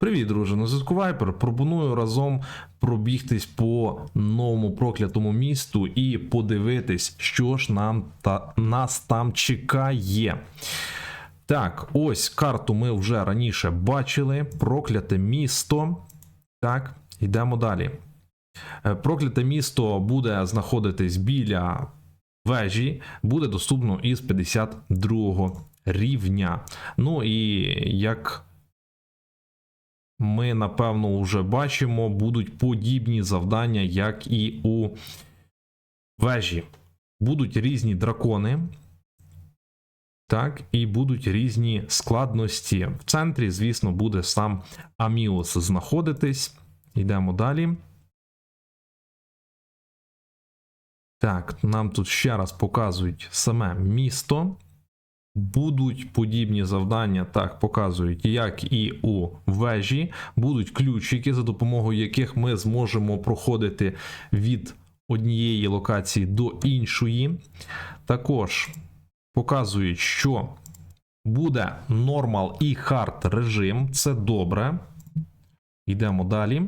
Привіт, друже, на зв'язку Вайпер. Пропоную разом пробігтись по новому проклятому місту і подивитись, що ж нам та нас там чекає. Так, ось карту ми вже раніше бачили. Прокляте місто. Так, йдемо далі. Е, Прокляте місто буде знаходитись біля вежі, буде доступно із 52 рівня. Ну і як ми напевно вже бачимо, будуть подібні завдання, як і у вежі. Будуть різні дракони. Так, і будуть різні складності. В центрі, звісно, буде сам Аміус знаходитись. Йдемо далі. Так, нам тут ще раз показують саме місто. Будуть подібні завдання, так, показують, як і у вежі. Будуть ключики, за допомогою яких ми зможемо проходити від однієї локації до іншої. Також показують, що буде нормал і хард режим. Це добре. Йдемо далі.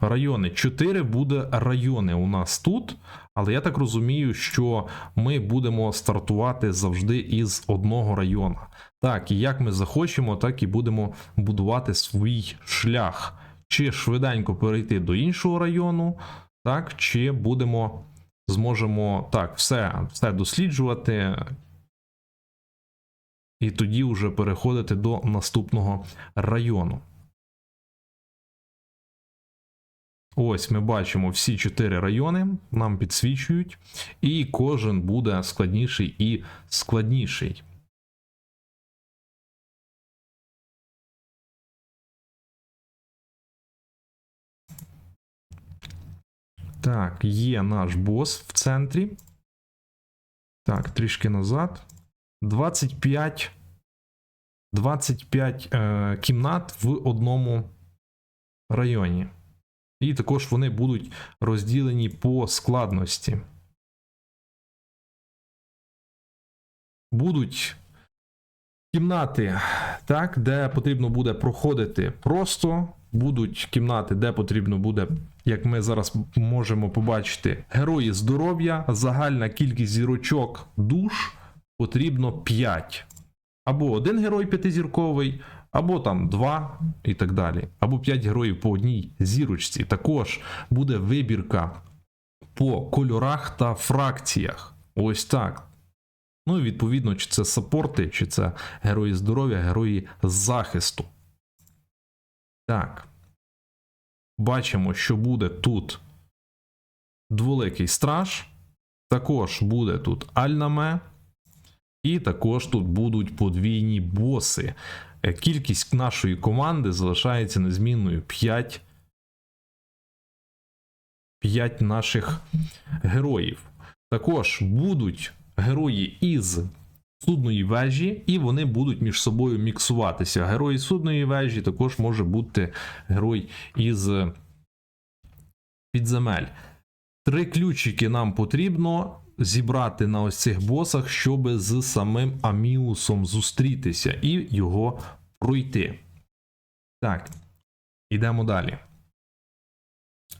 Райони 4 буде райони у нас тут, але я так розумію, що ми будемо стартувати завжди із одного району. Так, і як ми захочемо, так і будемо будувати свій шлях. Чи швиденько перейти до іншого району, так, чи будемо зможемо так, все, все досліджувати. І тоді вже переходити до наступного району. Ось ми бачимо всі чотири райони, нам підсвічують, і кожен буде складніший і складніший. Так, є наш бос в центрі. Так, трішки назад. 25 25 е, кімнат в одному районі. І також вони будуть розділені по складності. Будуть кімнати, так, де потрібно буде проходити просто. Будуть кімнати, де потрібно буде, як ми зараз можемо побачити, герої здоров'я, загальна кількість зірочок душ потрібно 5. Або один герой п'ятизірковий, або там два і так далі. Або 5 героїв по одній зірочці. Також буде вибірка по кольорах та фракціях. Ось так. Ну і відповідно, чи це саппорти, чи це герої здоров'я, герої захисту. Так. Бачимо, що буде тут дволикий страж. Також буде тут Альнаме. І також тут будуть подвійні боси. Е, Кількість нашої команди залишається незмінною 5. 5 наших героїв. Також будуть герої із судної вежі, і вони будуть між собою міксуватися. Герої судної вежі також може бути герой із підземель. Три ключики нам потрібно зібрати на ось цих босах, щоб з самим Аміусом зустрітися і його пройти. Так, йдемо далі.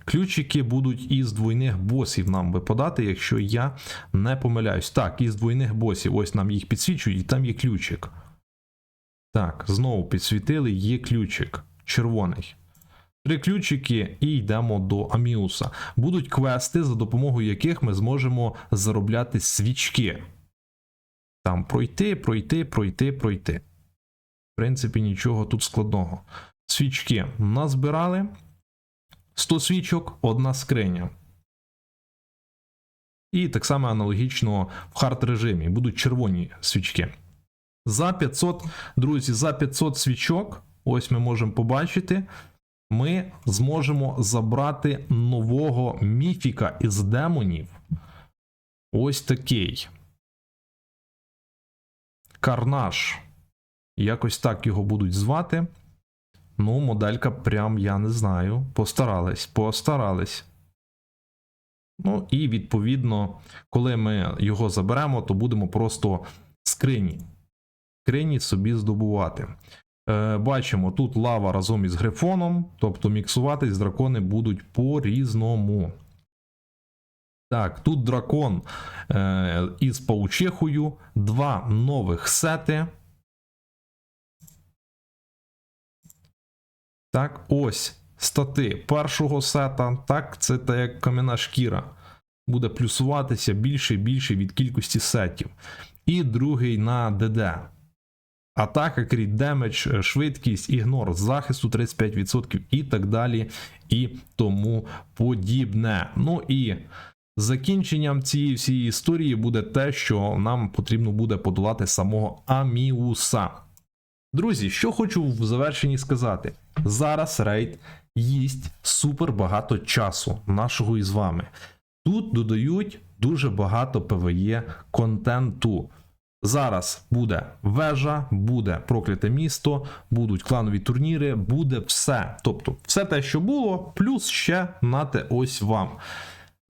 Ключики будуть із двойних босів нам випадати, якщо я не помиляюсь. Так, із двойних босів, ось нам їх підсвічують, і там є ключик. Так, знову підсвітили, є ключик червоний. Три ключики і йдемо до Аміуса. Будуть квести, за допомогою яких ми зможемо заробляти свічки. Там пройти, пройти, пройти, пройти. В принципі, нічого тут складного. Свічки назбирали. 100 свічок, одна скриня. І так само аналогічно в хард режимі будуть червоні свічки. За 500, друзі, за 500 свічок, ось ми можемо побачити, ми зможемо забрати нового міфіка із демонів. Ось такий. Карнаж. Якось так його будуть звати. Ну, моделька прям я не знаю. Постарались, постарались. Ну, і відповідно, коли ми його заберемо, то будемо просто скрині. скрині собі здобувати. Е, бачимо, тут лава разом із грифоном, тобто міксуватись дракони будуть по-різному. Так, тут дракон е, із паучихою, два нових сети. Так, ось стати першого сета. Так, це та як кам'яна шкіра. Буде плюсуватися більше і більше від кількості сетів. І другий на ДД. Атака, кріт, демедж, е, швидкість, ігнор, захисту 35% і так далі, і тому подібне. Ну і закінченням цієї всієї історії буде те, що нам потрібно буде подолати самого Аміуса. Друзі, що хочу в завершенні сказати. Зараз рейд їсть супер багато часу нашого із вами. Тут додають дуже багато PvE контенту. Зараз буде вежа, буде прокляте місто, будуть кланові турніри, буде все. Тобто, все те, що було, плюс ще нате ось вам.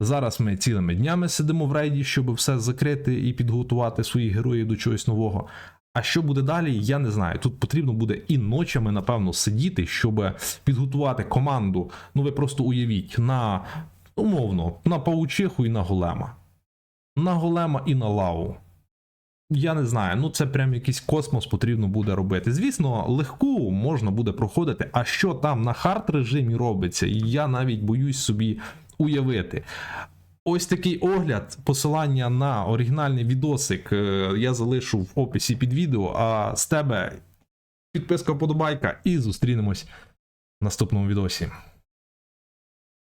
Зараз ми цілими днями сидимо в рейді, щоб все закрити і підготувати своїх героїв до чогось нового. А що буде далі, я не знаю. Тут потрібно буде і ночами, напевно, сидіти, щоб підготувати команду. Ну, ви просто уявіть, на умовно, на паучиху і на голема. На голема і на лаву. Я не знаю, ну це прям якийсь космос потрібно буде робити. Звісно, легку можна буде проходити, а що там на хард режимі робиться, я навіть боюсь собі уявити. Ось такий огляд, посилання на оригінальний відосик е, я залишу в описі під відео. А з тебе підписка, подобайка, і зустрінемось в наступному відосі.